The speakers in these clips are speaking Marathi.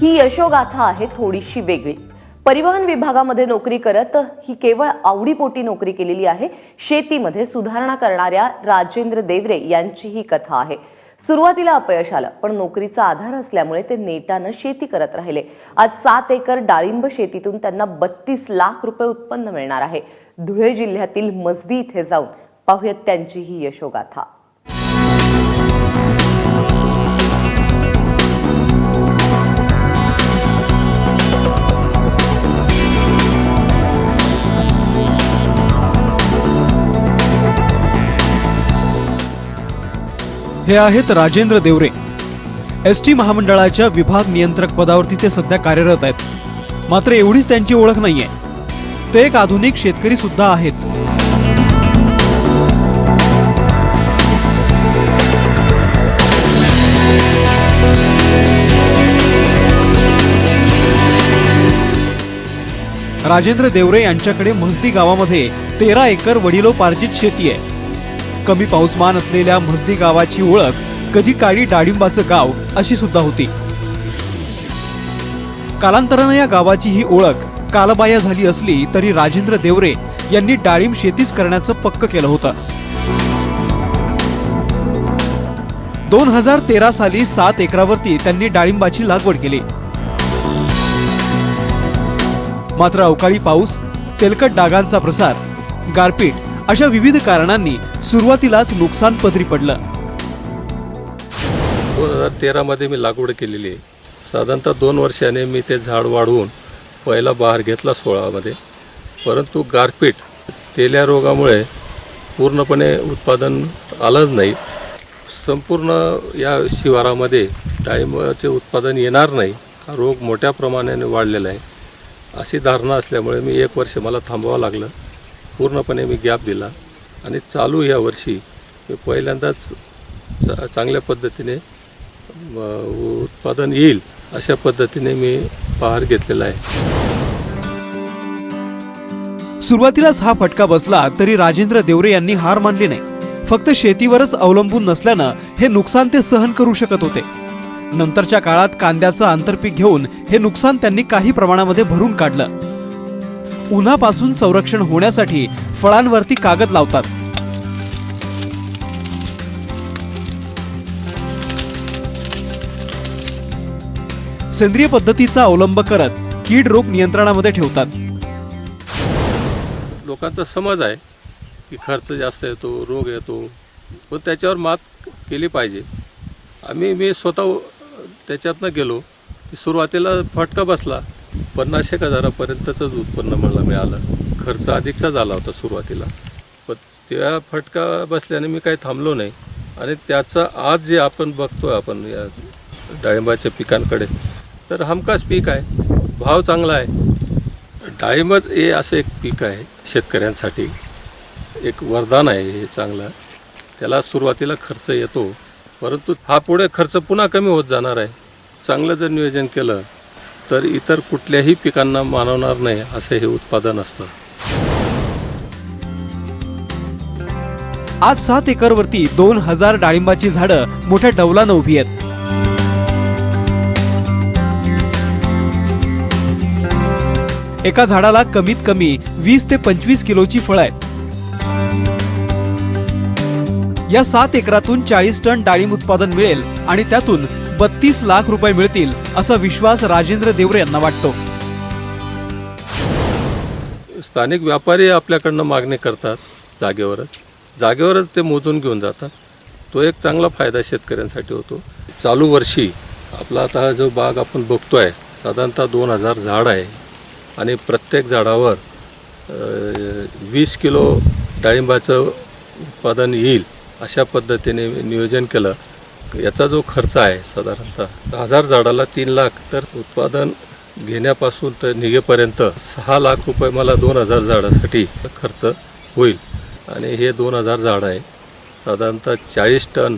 ही यशोगाथा आहे थोडीशी वेगळी. परिवहन विभागामध्ये नोकरी करत ही केवळ आवडीपोटी नोकरी केलेली आहे. शेतीमध्ये सुधारणा करणाऱ्या राजेंद्र देवरे यांची ही कथा आहे. सुरुवातीला अपयश आलं पण नोकरीचा आधार असल्यामुळे ते नेटानं शेती करत राहिले. आज सात एकर डाळिंब शेतीतून त्यांना बत्तीस लाख रुपये उत्पन्न मिळणार आहे. धुळे जिल्ह्यातील मसदी इथे जाऊन पाहूयात त्यांची ही यशोगाथा. हे आहेत राजेंद्र देवरे. एस टी महामंडळाच्या विभाग नियंत्रक पदावरती ते सध्या कार्यरत आहेत. मात्र एवढीच त्यांची ओळख नाही आहे ते एक आधुनिक शेतकरी सुद्धा आहेत. राजेंद्र देवरे यांच्याकडे म्हसदी गावामध्ये तेरा एकर वडिलोपार्जित शेती आहे. कमी पाऊसमान असलेल्या म्हसदी गावाची ओळख कधी काळी डाळिंबाचं गाव अशी सुद्धा होती. कालांतरानं या गावाची ही ओळख कालबाया झाली असली तरी राजेंद्र देवरे यांनी डाळिंब शेतीच करण्याचं पक्क केलं होतं. दोन हजार तेरा साली सात एकरावरती त्यांनी डाळिंबाची लागवड केली. मात्र अवकाळी पाऊस तेलकट डागांचा प्रसार गारपीट अशा विविध कारणांनी सुरुवातीलाच नुकसान पदरी पडलं. दोन हजार तेरामध्ये मी लागवड केलेली आहे. साधारणतः दोन वर्षाने मी ते झाड वाढवून पहिला बहार घेतला सोळामध्ये. परंतु गारपीट तेल्या रोगामुळे पूर्णपणे उत्पादन आलंच नाही. संपूर्ण या शिवारामध्ये डाळिंबाचे उत्पादन येणार नाही. हा रोग मोठ्या प्रमाणाने वाढलेला आहे. अशी धारणा असल्यामुळे मी एक वर्ष मला थांबावं लागलं. पूर्णपणे मी गॅप दिला. आणि चालू या वर्षी मी पहिल्यांदाच चा चांगल्या पद्धतीने उत्पादन येईल अशा पद्धतीने मी पहार घेतलेला आहे. सुरुवातीलाच हा फटका बसला तरी राजेंद्र देवरे यांनी हार मानली नाही. फक्त शेतीवरच अवलंबून नसल्यानं हे नुकसान ते सहन करू शकत होते. नंतरच्या काळात कांद्याचं आंतरपीक घेऊन हे नुकसान त्यांनी काही प्रमाणामध्ये भरून काढलं. उन्हापासून संरक्षण होण्यासाठी फळांवरती कागद लावतात. सेंद्रिय पद्धतीचा अवलंब करत कीड रोग नियंत्रणामध्ये ठेवतात. लोकांचा समज आहे की खर्च जास्त येतो रोग येतो. व त्याच्यावर मात केली पाहिजे. आम्ही मी स्वतः त्याच्यातनं गेलो की सुरुवातीला फटका बसला पन्नास एक हजारापर्यंतचंच उत्पन्न मला मिळालं. खर्च अधिकचा झाला होता सुरुवातीला. पण त्या फटका बसल्याने मी काही थांबलो नाही. आणि त्याचा आज जे आपण बघतोय आपण या डाळिंबाच्या पिकांकडे तर हमखास पीक आहे. भाव चांगला आहे. डाळिंबच हे असं एक पीक आहे शेतकऱ्यांसाठी. एक वरदान आहे हे चांगलं. त्याला सुरुवातीला खर्च येतो परंतु हा पुढे खर्च पुन्हा कमी होत जाणार आहे. चांगलं जर नियोजन केलं तर इतर कुठल्याही पिकांना मानवणार नाही असं हे उत्पादन असतं. आज सात एकरवरती दोन हजार डाळिंबाची झाडं मोठ्या डौलानं उभी आहेत. एका झाडाला कमीत कमी वीस ते पंचवीस किलोची फळं आहेत. या सात एकरातून चाळीस टन डाळिंब उत्पादन मिळेल आणि त्यातून बत्तीस लाख रुपये मिळतील असा विश्वास राजेंद्र देवरे यांना वाटतो. स्थानिक व्यापारी आपल्याकडनं मागणी करतात जागेवरच. जागेवरच ते मोजून घेऊन जातात. तो एक चांगला फायदा शेतकऱ्यांसाठी होतो. चालू वर्षी आपला आता जो बाग आपण बघतोय साधारणतः दोन हजार झाड आहे. आणि प्रत्येक झाडावर वीस किलो डाळिंबाचं उत्पादन येईल अशा पद्धतीने नियोजन केलं. याचा जो खर्च आहे साधारणतः हजार झाडाला तीन लाख. तर उत्पादन घेण्यापासून तर निघेपर्यंत सहा लाख रुपये मला दोन हजार झाडासाठी खर्च होईल. आणि हे दोन हजार झाड आहे. साधारणतः चाळीस टन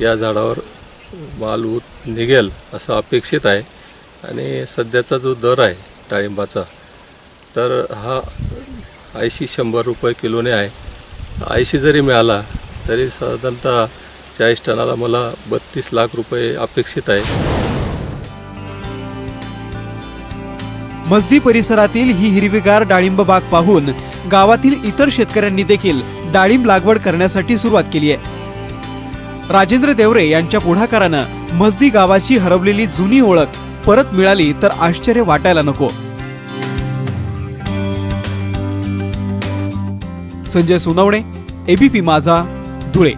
या झाडावर माल उत निघेल असं अपेक्षित आहे. आणि सध्याचा जो दर आहे डाळिंबाचा. तर हा ऐंशी शंभर रुपये किलोने आहे. ऐंशी जरी मिळाला तरी साधारणतः चाळीस टनाला मला बत्तीस लाख रुपये अपेक्षित आहे. मजदी परिसरातील ही हिरवीगार डाळिंब बाग पाहून गावातील इतर शेतकऱ्यांनी देखील डाळिंब लागवड करण्यासाठी सुरुवात केली आहे. राजेंद्र देवरे यांच्या पुढाकारानं मजदी गावाची हरवलेली जुनी ओळख परत मिळाली तर आश्चर्य वाटायला नको. संजय सोनवणे एबीपी माझा धुळे.